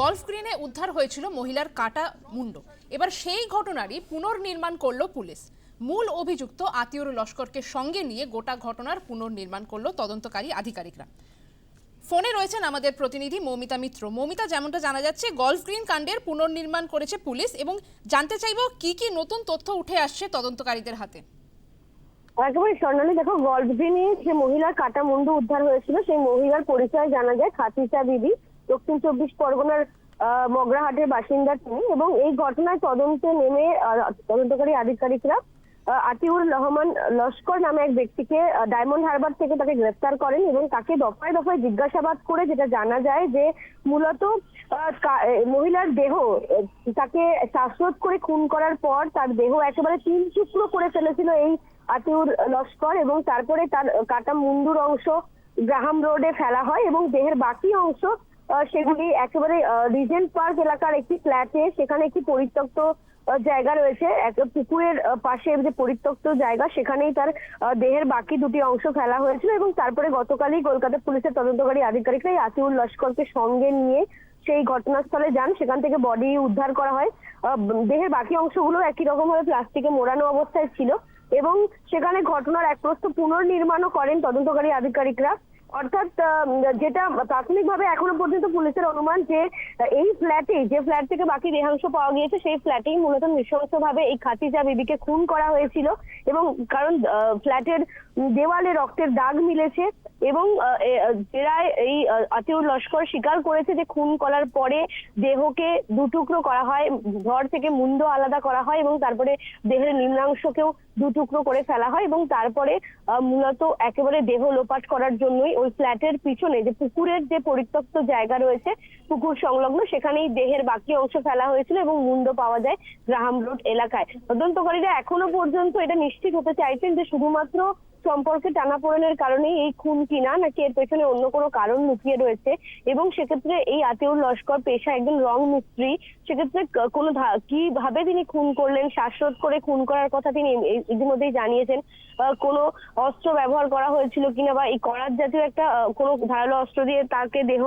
Golf গ্রিনে উদ্ধার হয়েছিল মহিলার কাটা মুন্ড। এবার সেই ঘটনারই পুনর্নির্মাণ করল পুলিশ। মূল অভিযুক্ত আতিউর লস্করকে সঙ্গে নিয়ে গোটা ঘটনার পুনর্নির্মাণ করল তদন্তকারী আধিকারিকরা। ফোনে রয়েছেন আমাদের প্রতিনিধি মৌমিতা মিত্র। মৌমিতা, যেমনটা জানা যাচ্ছে, গলফ গ্রিন কাণ্ডের পুনর্নির্মাণ করেছে পুলিশ এবং জানতে চাইব কি কি নতুন তথ্য উঠে আসছে তদন্তকারীদের হাতে। একেবারে স্বর্ণালী। দেখো গ্রিনে যে মহিলার কাটা মুন্ডু উদ্ধার হয়েছিল, সেই মহিলার পরিচয় জানা যায় খাতিজা বিবি দক্ষিণ চব্বিশ পরগনার মগরাহাটের বাসিন্দা তিনি এবং এই ঘটনায় তদন্তে নেমে তদন্তকারী আধিকারিকরা আতিউর রহমান লস্কর নামে এক ব্যক্তিকে ডায়মন্ড হারবার থেকে তাকে গ্রেফতার করেন এবং তাকে দফায় দফায় জিজ্ঞাসাবাদ করে যেটা জানা যায় যে মূলত মহিলার দেহ তাকে শ্বাসরোধ করে খুন করার পর তার দেহ একেবারে তিন টুকরো করে ফেলেছিল এই আতিউর লস্কর এবং তারপরে তার কাটা মুন্ডুর অংশ গ্রাহাম রোডে ফেলা হয় এবং দেহের বাকি অংশ সেগুলি একেবারে রিজেন্ট পার্ক এলাকার একটি ফ্ল্যাটে সেখানে একটি পরিত্যক্ত জায়গা রয়েছে। এক, পুকুরের পাশে যে পরিত্যক্ত জায়গা, সেখানেই তার দেহের বাকি দুটি অংশ ফেলা হয়েছিল এবং তারপরে গতকালই কলকাতা পুলিশের তদন্তকারী আধিকারিকরা এই আতিউর লস্করকে সঙ্গে নিয়ে সেই ঘটনাস্থলে যান। সেখান থেকে বডি উদ্ধার করা হয়। দেহের বাকি অংশগুলো একই রকম ভাবে প্লাস্টিকে মোড়ানো অবস্থায় ছিল এবং সেখানে ঘটনার এক প্রস্ত পুনর্নির্মাণও করেন তদন্তকারী আধিকারিকরা। অর্থাৎ যেটা প্রাথমিকভাবে এখনও পর্যন্ত পুলিশের অনুমান যে, এই ফ্ল্যাটে, যে ফ্ল্যাট থেকে বাকি দেহাংশ পাওয়া গিয়েছে, সেই ফ্ল্যাটেই মূলত নৃশংসভাবে এই খাতিজা বিবিকে খুন করা হয়েছিল। এবং কারণ ফ্ল্যাটের দেওয়ালে রক্তের দাগ মিলেছে এবং জেরায় এই আতিউর লস্কর স্বীকার করেছে যে খুন করার পরে দেহকে দুটুকরো করা হয়, ঘর থেকে মুন্ড আলাদা করা হয় এবং তারপরে দেহের নিম্নাংশকেও দুটুকরো করে ফেলা হয় এবং তারপরে মূলত একেবারে দেহ লোপাট করার জন্যই ওই ফ্ল্যাটের পিছনে যে পুকুরের যে পরিত্যক্ত জায়গা রয়েছে, পুকুর সংলগ্ন, সেখানেই দেহের বাকি অংশ ফেলা হয়েছিল এবং মুন্ড পাওয়া যায় গ্রাহাম রোড এলাকায়। তদন্তকারীরা এখনও পর্যন্ত এটা নিশ্চিত হতে চাইছেন যে শুধুমাত্র সম্পর্কে টানাপোড়েনের কারণেই এই খুন কিনা নাকি এর পেছনে অন্য কোনো কারণ লুকিয়ে রয়েছে? এবং সেক্ষেত্রে এই আতিউর লস্কর পেশা একজন রং মিস্ত্রি, সেক্ষেত্রে কোনো কীভাবে তিনি খুন করলেন, শ্বাসরোধ করে খুন করার কথা তিনি ইতিমধ্যেই জানিয়েছেন কোনো অস্ত্র ব্যবহার করা হয়েছিল কিনা বা এই করার জাতীয় একটা কোনো ধারালো অস্ত্র দিয়ে তাকে দেহ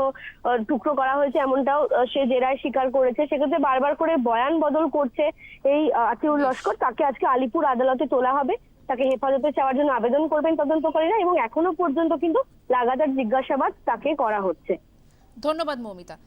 টুকরো করা হয়েছে এমনটাও সে জেরায় স্বীকার করেছে। সেক্ষেত্রে বারবার করে বয়ান বদল করছে এই আতিউর লস্কর। তাকে আজকে আলিপুর আদালতে তোলা হবে। তাকে হেফাজতে চাওয়ার জন্য আবেদন করবেন তদন্তকারীরা এবং এখনও পর্যন্ত কিন্তু লাগাতার জিজ্ঞাসাবাদ তাকে করা হচ্ছে। ধন্যবাদ, মৌমিতা।